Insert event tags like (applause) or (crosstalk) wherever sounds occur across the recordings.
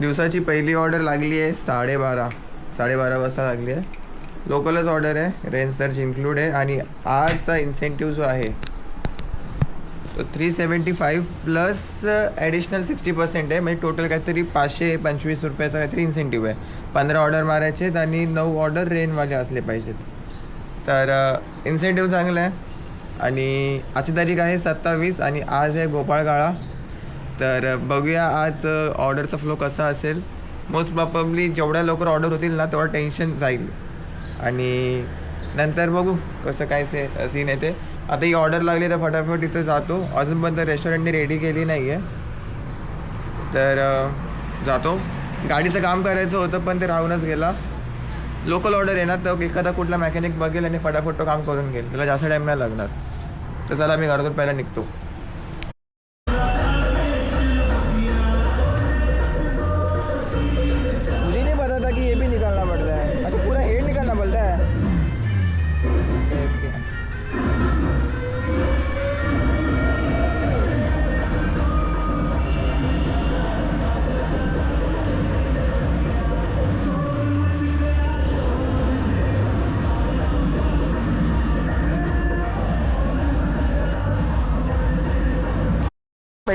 दिवसाची पहिली ऑर्डर लागली आहे साडेबारा. साडेबारा वाजता लागली आहे. लोकलच ऑर्डर आहे. रेंज सर्च इन्क्लूड आहे. आणि आजचा इन्सेंटिव्ह जो आहे तो three seventy five plus additional sixty percent आहे. म्हणजे टोटल काहीतरी पाचशे पंचवीस रुपयाचा काहीतरी इन्सेंटिव्ह आहे. पंधरा ऑर्डर मारायचे आहेत आणि नऊ ऑर्डर रेनवाले असले पाहिजेत. तर इन्सेंटिव्ह चांगला आहे. आणि आजची तारीख आहे सत्तावीस आणि आज आहे गोपाळगाळा. तर बघूया आज ऑर्डरचा फ्लो कसा असेल. मोस्ट प्रॉब्ली जेवढ्या लवकर ऑर्डर होतील ना तेवढं टेन्शन जाईल. आणि नंतर बघू कसं काय से सीन येते. आता ही ऑर्डर लागली तर फटाफट इथं जातो. अजूनपर्यंत रेस्टॉरंटने रेडी केली नाही आहे तर जातो. गाडीचं काम करायचं होतं पण ते राहूनच गेला. लोकल ऑर्डर येणार तर एखादा कुठला मेकॅनिक बघेल आणि फटाफट तो काम करून घेईल. त्याला जास्त टाईम नाही लागणार. तर चला मी घरातून पहिला निघतो.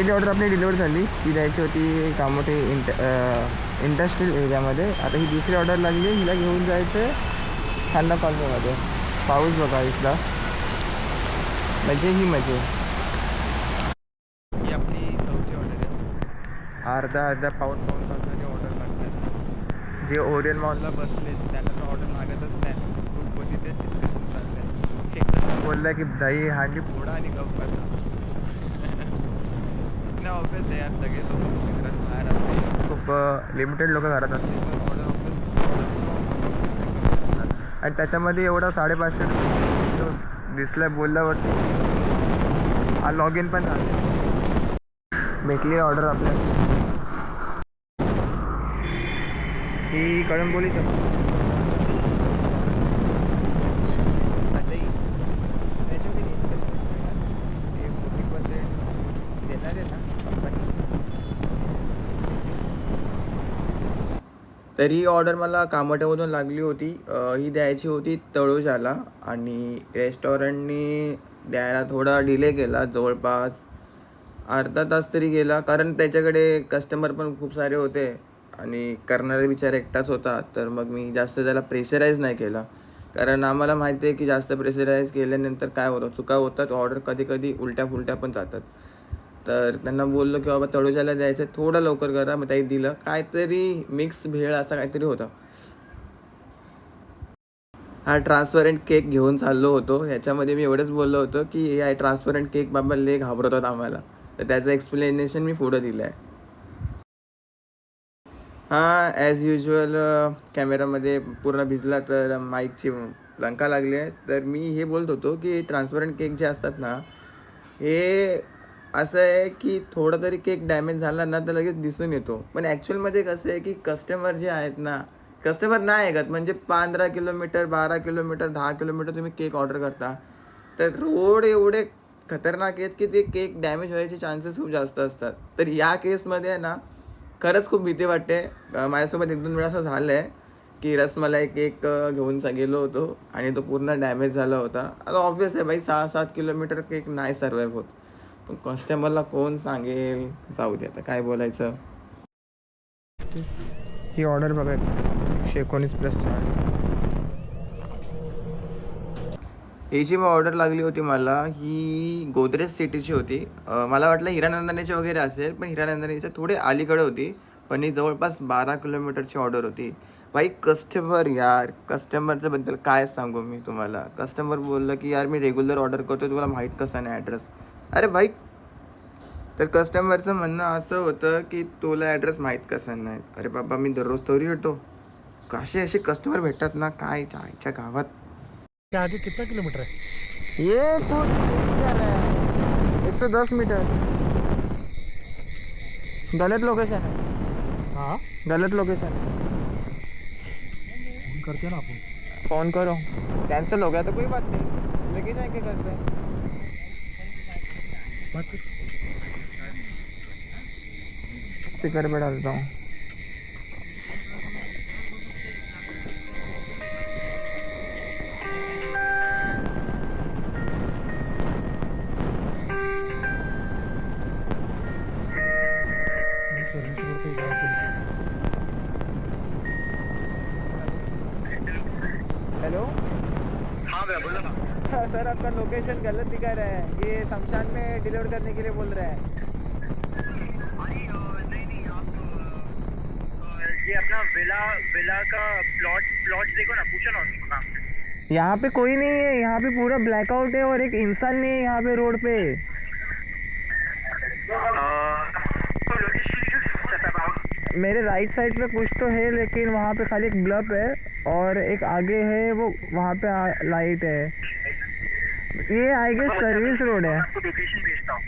पहिली ऑर्डर आपली डिलिव्हर झाली. ती द्यायची होती कामोठे इंट इंडस्ट्रियल एरियामध्ये आता ही दुसरी ऑर्डर लागली. हिला घेऊन जायचं खांदा कॉलनीमध्ये पाऊस बघा इथला. मजे ही मजे. ही आपली चौथी ऑर्डर आहे. अर्धा अर्धा पाऊन पाऊन तासाची ऑर्डर लागतात जे ओरियन मॉलला बसले त्यांना तर ऑर्डर लागतच नाही. ग्रुपमध्ये ते डिस्कशन बोलला की दही हांडी फोडा आणि गप्प. नाही ऑफिस आहे यार सगळे लोक. बाहेर असते खूप लिमिटेड लोक घरात असते आणि त्याच्यामध्ये एवढा साडेपाचशे तो दिसलाय बोलल्यावर. हा लॉग इन पण झालं. भेटली ऑर्डर आपल्या. ही कळंबोली फोर्टी पर्सेंट देणार आहे ना कंपनी तर ही ऑर्डर मला कामोठ्यामधून लागली होती. ही द्यायची होती तळोजाला आणि रेस्टॉरंटनी द्यायला थोडा डिले केला. जवळपास अर्धा तास तरी गेला. कारण त्याच्याकडे कस्टमर पण खूप सारे होते आणि करणारा विचार एकटाच होता. तर मग मी जास्त त्याला प्रेशराईज नाही केला. कारण आम्हाला माहिती आहे की जास्त प्रेशराईज केल्यानंतर काय होतं? चुका होतात. ऑर्डर कधी कधी उलट्या फुलट्या पण जातात. तर त्यांना बोललो की बाबा तळोजाला आहे थोडं लवकर करा. मग त्याही दिलं. काहीतरी मिक्स भेळ असा काहीतरी होता. हा ट्रान्सपरंट केक घेऊन चाललो होतो. ह्याच्यामध्ये मी एवढंच बोललो होतो की या ट्रान्सपरंट केक बाबा लय घाबरवतात आम्हाला. तर त्याचं एक्सप्लेनेशन मी पुढं दिलं आहे हां ॲज युजल कॅमेरामध्ये पूर्ण भिजला तर माईकची लंका लागली आहे. तर मी हे बोलत होतो की ट्रान्सपरंट केक जे असतात ना हे असं आहे की थोडा तरी केक डॅमेज झाला ना तर लगेच दिसून येतो. पण ॲक्च्युअलमध्ये कसं आहे की कस्टमर जे आहेत ना कस्टमर नाही ऐकत. म्हणजे पंधरा किलोमीटर बारा किलोमीटर दहा किलोमीटर तुम्ही केक ऑर्डर करता. तर रोड एवढे खतरनाक आहेत की ते केक डॅमेज व्हायचे चान्सेस खूप जास्त असतात. तर या केसमध्ये आहे ना खरंच खूप भीती वाटते. माझ्यासोबत एक दोन वेळा असं झालं आहे की रसमलाई केक घेऊन गेलो होतो आणि तो पूर्ण डॅमेज झाला होता. आता ऑब्विस आहे बाई सहा सात किलोमीटर केक नाही सर्वाईव्ह होत. पण कस्टमरला कोण सांगेल? जाऊ दे आता काय बोलायचं? ही ऑर्डर बघा एकशे एकोणीस प्लस चाळीस. ही जी ऑर्डर लागली होती मला ही गोदरेज सिटीची होती. मला वाटलं हिरानंदनेची वगैरे असेल पण हिरानंदनेच्या थोडे अलीकडे होती पण ही जवळपास बारा किलोमीटरची ऑर्डर होती. भाई कस्टमर यार कस्टमरच्या बद्दल काय सांगू मी तुम्हाला? कस्टमर बोललं की यार मी रेग्युलर ऑर्डर करतो तुम्हाला माहीत कसा नाही ॲड्रेस अरे भाई तर कस्टमरचं म्हणणं असं होतं की तुला ॲड्रेस माहीत कसा नाही. अरे बाबा मी दररोज तरी येतो. कसे असे कस्टमर भेटतात ना काय आईच्या गावात? आगे कितना किलोमीटर है ये कुछ एक सौ दस मीटर. गलत लोकेशन है हाँ? गलत लोकेशन फोन करते ना अपन फोन करो. कैंसिल हो गया तो कोई बात नहीं लेके जाएंगे घर पे मत स्पीकर पे डालता हूँ। हेलो? हाँ भैया बोलो ना। (laughs) सर आपका लोकेशन गलत दिखा रहा है। ये शमशान में डिलीवर करने के लिए बोल रहा है। ये अपना विला विला का प्लॉट प्लॉट देखो ना पूछो ना यहाँ पे कोई नहीं है यहाँ पे पूरा ब्लैकआउट है और एक इंसान नहीं है यहाँ पे रोड पे। तो मेरे राइट साइड पे कुछ तो है लेकिन वहाँ पे खाली एक ब्लब है और एक आगे है वो वहाँ पे लाइट है। ये आई गेस सर्विस रोड है। आपको लोकेशन भेजता हूँ।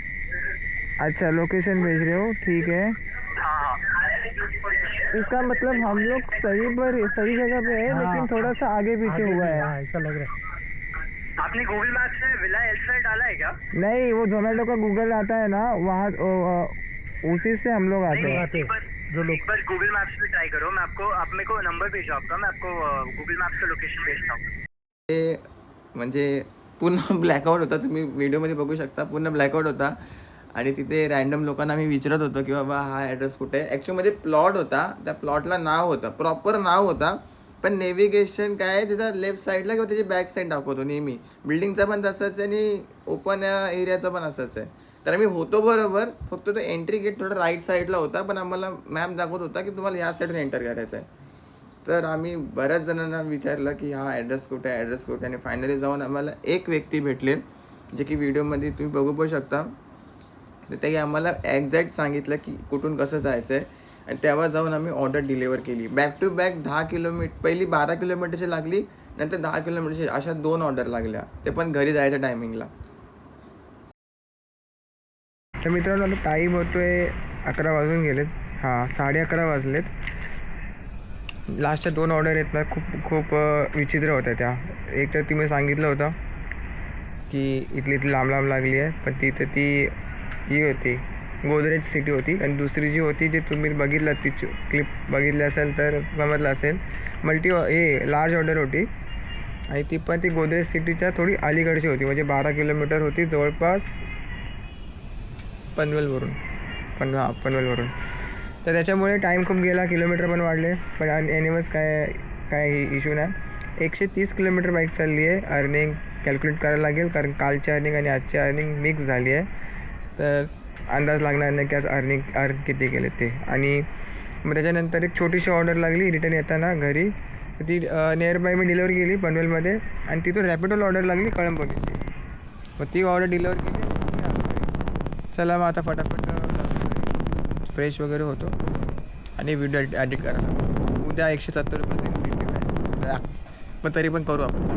अच्छा लोकेशन भेज रहे हो? ठीक है। हाँ हाँ। इसका मतलब हम लोग सही पर सही जगह पे है हाँ। लेकिन थोड़ा सा आगे पीछे हुआ है। ऐसा लग रहा है। आपने गूगल मैप से विला एल्सराइड डाला है क्या? नहीं वो जोमेटो का गूगल आता है ना वहाँ उसी से हम लोग आते हैं। आते एक बार जो लोग बार गूगल मैप्स पे ट्राई करो। मैं आपको आप मेरे को नंबर भेजो आपका मैं आपको गूगल मैप्स का लोकेशन भेजता हूँ। म्हणजे पूर्ण ब्लॅकआउट (laughs) होता. तुम्ही व्हिडिओमध्ये बघू शकता. पूर्ण ब्लॅकआउट होता. आणि तिथे रॅन्डम लोकांना मी विचारत होतो की बाबा हा ॲड्रेस कुठे आहे? ॲक्च्युअलमध्ये प्लॉट होता. त्या प्लॉटला नाव होतं. प्रॉपर नाव होता. पण नेव्हिगेशन काय आहे? त्याचा लेफ्ट साईडला किंवा त्याची बॅक साईड दाखवतो नेहमी. बिल्डिंगचा पण तसंच आहे आणि ओपन एरियाचा पण असंच आहे. तर आम्ही होतो बरोबर. फक्त तो एंट्री गेट थोडा राईट साईडला होता. पण आम्हाला मॅम दाखवत होता की तुम्हाला या साईडून एंटर करायचं आहे तर आम्ही बऱ्याच जणांना विचारलं की हा ॲड्रेस कुठे आहे? ॲड्रेस कुठे आहे? आणि फायनली जाऊन आम्हाला एक व्यक्ती भेटले जे की व्हिडिओमध्ये तुम्ही बघू पण शकता. तर ते आम्हाला एक्झॅक्ट सांगितलं की कुठून कसं जायचं आहे आणि तेव्हा जाऊन आम्ही ऑर्डर डिलिव्हर केली. बॅक टू बॅक दहा किलोमीटर पहिली बारा किलोमीटरची लागली नंतर दहा किलोमीटरची अशा दोन ऑर्डर लागल्या. ते पण घरी जायच्या टायमिंगला तर मित्रांनो आता टाईम होतोय अकरा वाजून गेलेत. हां साडे अकरा वाजलेत. लास्टच्या दोन ऑर्डर आहेत ना खूप खूप विचित्र होत्या त्या. एक तर तुम्ही सांगितलं होतं की इथली इथली लांब लांब लागली आहे पण तिथे ती ही होती गोदरेज सिटी होती. आणि दुसरी जी होती जी तुम्ही बघितलं ती क्लिप बघितली असेल तर समजलं असेल. मल्टी हे लार्ज ऑर्डर होती. आणि ती पण ती गोदरेज सिटीच्या थोडी अलीकडची होती म्हणजे बारा किलोमीटर होती जवळपास पनवेलवरून. पण पनवेलवरून. तर त्याच्यामुळे टाईम खूप गेला किलोमीटर पण वाढले. पण एनिमल्स काय काय इश्यू नाही. एकशे तीस किलोमीटर बाईक चालली आहे. अर्निंग कॅल्क्युलेट करायला लागेल. कारण कालची अर्निंग आणि आजची अर्निंग मिक्स झाली आहे. तर अंदाज लागणार नाही की आज अर्निंग अर्न किती केले ते. आणि मग त्याच्यानंतर एक छोटीशी ऑर्डर लागली रिटर्न येताना घरी. ती नियर बाय मी डिलिव्हर केली पनवेलमध्ये. आणि तिथून रॅपिडोला ऑर्डर लागली कळंबोलीची मग ती ऑर्डर डिलिव्हर केली. चला मग आता फटाफट. फ्रेश वगैरे होतो. आणि व्हिडिओ एडिट करायला उद्या एकशे सत्तर रुपये मग तरी पण करू आपण.